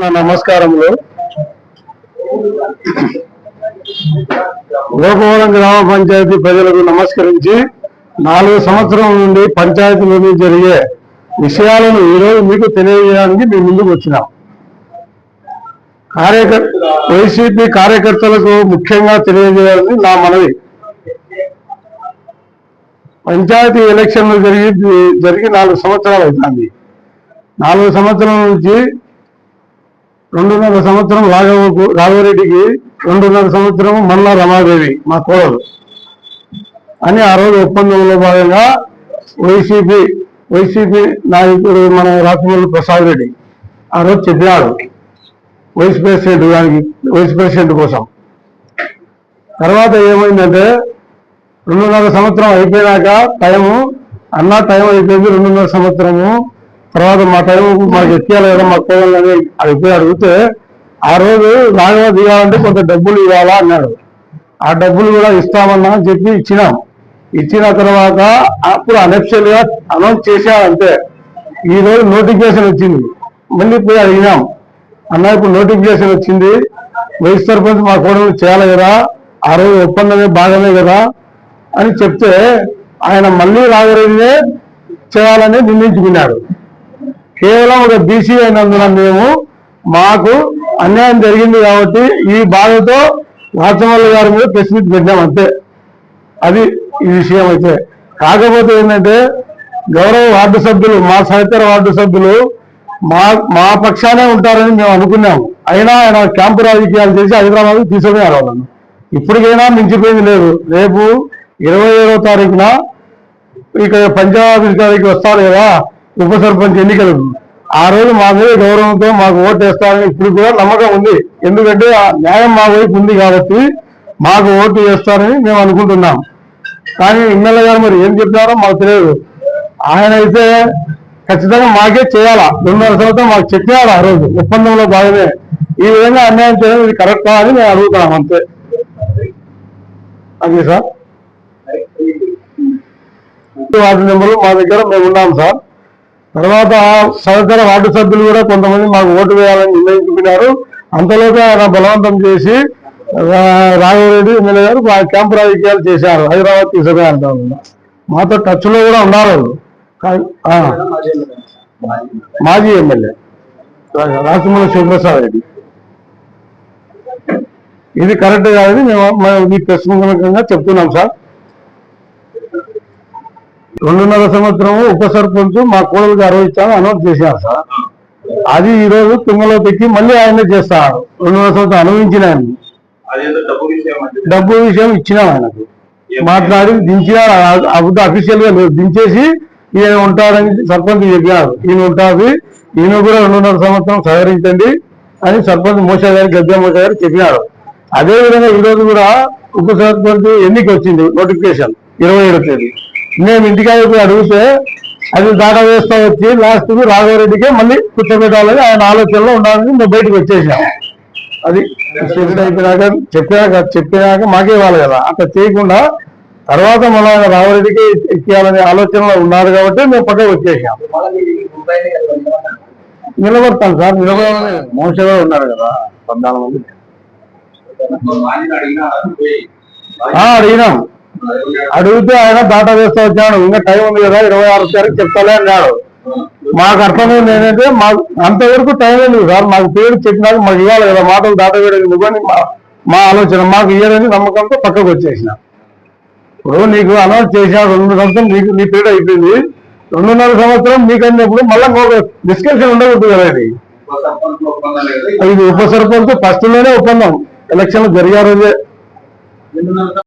నా నమస్కారములు. గోపవరం గ్రామ పంచాయతీ ప్రజలకు నమస్కరించి నాలుగు సంవత్సరం నుండి పంచాయతీలోని జరిగే విషయాలను ఈరోజు మీకు తెలియజేయడానికి మేము ముందుకు వచ్చినాం. కార్యకర్ వైసీపీ కార్యకర్తలకు ముఖ్యంగా తెలియజేయాలని నా మనవి. పంచాయతీ ఎలక్షన్లు జరిగి జరిగి నాలుగు సంవత్సరాలు అవుతుంది. నాలుగు సంవత్సరాల నుంచి రెండున్నర సంవత్సరం రాఘవకు రాఘవరెడ్డికి రెండున్నర సంవత్సరం మల్లా రమాదేవి మా కోడలు. అని ఆ రోజు ఒప్పందంలో భాగంగా వైసీపీ వైసీపీ నాయకుడు మన రాజమౌళి ప్రసాద్ రెడ్డి ఆ రోజు చెప్పినాడు వైస్ ప్రెసిడెంట్ దానికి వైస్ ప్రెసిడెంట్ కోసం. తర్వాత ఏమైందంటే రెండున్నర సంవత్సరం అయిపోయినాక టైము అన్న టైం అయిపోయింది రెండున్నర సంవత్సరము తర్వాత మా టైం మాకు ఎక్కేయాలి కదా మా కొడవలనే అది పోయి అడిగితే ఆ రోజు రాఘవ దిగాలంటే కొంత డబ్బులు ఇవ్వాలా అన్నాడు. ఆ డబ్బులు కూడా ఇస్తామన్నా అని చెప్పి ఇచ్చినాం. ఇచ్చిన తర్వాత అప్పుడు అనఫిషియల్గా అనౌన్స్ చేశారు ఈ రోజు నోటిఫికేషన్ వచ్చింది. మళ్ళీ పోయి అడిగినాం. అన్న ఇప్పుడు నోటిఫికేషన్ వచ్చింది. వైస్ సర్పంచ్ మా కోడలు చేయాలి కదా ఆ రోజు ఒప్పందమే భాగమే కదా అని చెప్తే ఆయన మళ్ళీ రాఘరెడ్డినే చేయాలని నిర్ణయించుకున్నాడు. కేవలం ఒక బీసీ అయినందున మేము మాకు అన్యాయం జరిగింది కాబట్టి ఈ బాధతో రాచమల్లి గారి మీద ప్రెస్ మీట్ పెట్టాం అంతే. అది ఈ విషయం అయితే. కాకపోతే ఏంటంటే గౌరవ వార్డు సభ్యులు మా సహచర వార్డు సభ్యులు మా మా పక్షానే ఉంటారని మేము అనుకున్నాం. అయినా ఆయన క్యాంపు రాజకీయాలు చేసి హైదరాబాద్ తీసుకుపోయారు వాళ్ళను ఇప్పటికైనా మించిపోయింది లేదు. రేపు ఇరవై ఏడవ తారీఖున ఇక పంచాయతీ అధికారికి వస్తారు కదా ఉప సర్పంచ్ ఎన్నికలు. ఆ రోజు మా మీద గౌరవంతో మాకు ఓటు వేస్తారని ఇప్పుడు కూడా నమ్మకం ఉంది. ఎందుకంటే ఆ న్యాయం మా వైపు ఉంది కాబట్టి మాకు ఓటు వేస్తారని మేము అనుకుంటున్నాం. కానీ ఎమ్మెల్యే గారు మరి ఏం చెప్తారో మాకు తెలియదు. ఆయన అయితే ఖచ్చితంగా మాకే చేయాలా? రెండున్నర సంవత్సరం మాకు చెప్పాడు ఆ రోజు. ఒప్పందంలో భాగమే. ఈ విధంగా అన్యాయం చేయడం ఇది కరెక్టా అని మేము అడుగుతున్నాం అంతే. అదే సార్. వార్డు నెంబర్లు మా దగ్గర మేము ఉన్నాం సార్. తర్వాత సదతర వార్డు సభ్యులు కూడా కొంతమంది మాకు ఓటు వేయాలని నిర్ణయించుకున్నారు. అంతలోగా ఆయన బలవంతం చేసి రాఘవరెడ్డి ఎమ్మెల్యే గారు ఆ క్యాంపు రాజకీయాలు చేశారు. హైదరాబాద్ తీసుకునే అంటారు. మాతో టచ్లో కూడా ఉన్నారు వాళ్ళు. మాజీ ఎమ్మెల్యే రాజమౌళి శివప్రసాద్ రెడ్డి. ఇది కరెక్ట్ కాదని మేము మీ ప్రశ్నకంగా చెప్తున్నాం సార్. రెండున్నర సంవత్సరం ఉప సర్పంచ్ మా కోడలికి అరవై ఇచ్చాము అనౌన్స్ చేశారు సార్. అది ఈ రోజు తుంగలో పెట్టి మళ్ళీ ఆయనే చేస్తారు. రెండున్నర సంవత్సరం అనుభవించిన ఆయన డబ్బు విషయం ఇచ్చినాం ఆయనకు. మాట్లాడి దించిన అఫీషియల్గా దించేసి ఈయన ఉంటాడని సర్పంచ్ చెప్పినారు. ఈయన ఉంటుంది. ఈయన కూడా రెండున్నర సంవత్సరం సహకరించండి అని సర్పంచ్ మోసా గారు గద్దె మోసా గారు చెప్పినారు. అదే విధంగా ఈ రోజు కూడా ఉప సర్పంచ్ ఎన్నిక వచ్చింది నోటిఫికేషన్ ఇరవై ఏడో తేదీ. మేము ఇంటికాడ పోయి అడిగితే అది దాటా వేస్తా వచ్చి లాస్ట్ రాఘవరెడ్డికే మళ్ళీ కూర్చోబెట్టాలని ఆయన ఆలోచనలో ఉండాలని మేము బయటకు వచ్చేసాం. అది అయిపోయినాక చెప్పినాక చెప్పినాక మాకే ఇవ్వాలి కదా. అట్లా చేయకుండా తర్వాత మన రావరెడ్డికి ఎక్కియాలనే ఆలోచనలో ఉన్నారు కాబట్టి మేము పక్కకు వచ్చేసాం. నిలబడతాం సార్ నిలబడాలని మోసగా ఉన్నారు కదా పద్నాలుగు మంది. అడిగినాం. అడిగితే ఆయన దాటా వేస్తా వచ్చాడు. ఇంకా టైం ఉంది కదా ఇరవై ఆరు తారీఖు చెప్తాలే అన్నాడు. మాకు అర్థమైంది ఏంటంటే మాకు అంతవరకు టైం లేదు సార్. మాకు పేరు చెప్పినాక మాకు ఇవ్వాలి కదా మాటలు దాటా వేయడం అని మా మా ఆలోచన మాకు ఇవ్వాలని నమ్మకంతో పక్కకు వచ్చేసిన. ఇప్పుడు నీకు అనౌన్స్ చేసిన రెండు సంవత్సరం నీకు నీ పీరియడ్ అయిపోయింది. రెండున్నర సంవత్సరం నీకు అన్నప్పుడు మళ్ళీ ఒక డిస్కషన్ ఉండకూడదు కదా ఇది. ఇది ఉప సర్పంచ్ ఫస్ట్లోనే ఒప్పందం. ఎలక్షన్ జరిగారు